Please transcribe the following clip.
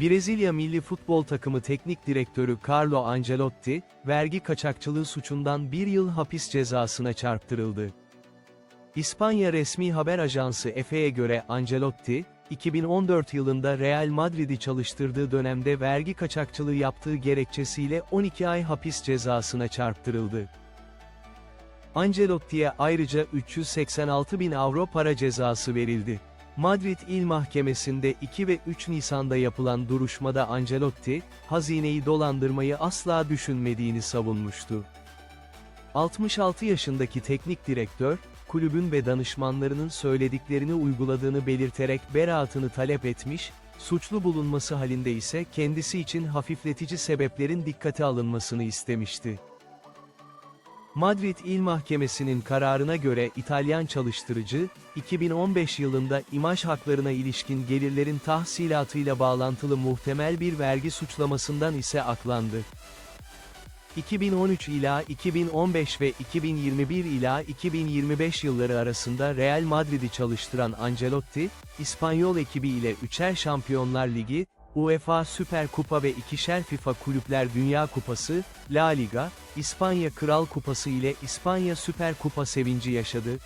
Brezilya milli futbol takımı teknik direktörü Carlo Ancelotti, vergi kaçakçılığı suçundan bir yıl hapis cezasına çarptırıldı. İspanya resmi haber ajansı EFE'ye göre Ancelotti, 2014 yılında Real Madrid'i çalıştırdığı dönemde vergi kaçakçılığı yaptığı gerekçesiyle 12 ay hapis cezasına çarptırıldı. Ancelotti'ye ayrıca 386 bin avro para cezası verildi. Madrid İl Mahkemesi'nde 2 ve 3 Nisan'da yapılan duruşmada Ancelotti, hazineyi dolandırmayı asla düşünmediğini savunmuştu. 66 yaşındaki teknik direktör, kulübün ve danışmanlarının söylediklerini uyguladığını belirterek beraatını talep etmiş, suçlu bulunması halinde ise kendisi için hafifletici sebeplerin dikkate alınmasını istemişti. Madrid İl Mahkemesi'nin kararına göre İtalyan çalıştırıcı, 2015 yılında imaj haklarına ilişkin gelirlerin tahsilatıyla bağlantılı muhtemel bir vergi suçlamasından ise aklandı. 2013 ila 2015 ve 2021 ila 2025 yılları arasında Real Madrid'i çalıştıran Ancelotti, İspanyol ekibi ile üçer Şampiyonlar Ligi, UEFA Süper Kupa ve ikişer FIFA Kulüpler Dünya Kupası, La Liga, İspanya Kral Kupası ile İspanya Süper Kupa sevinci yaşadı,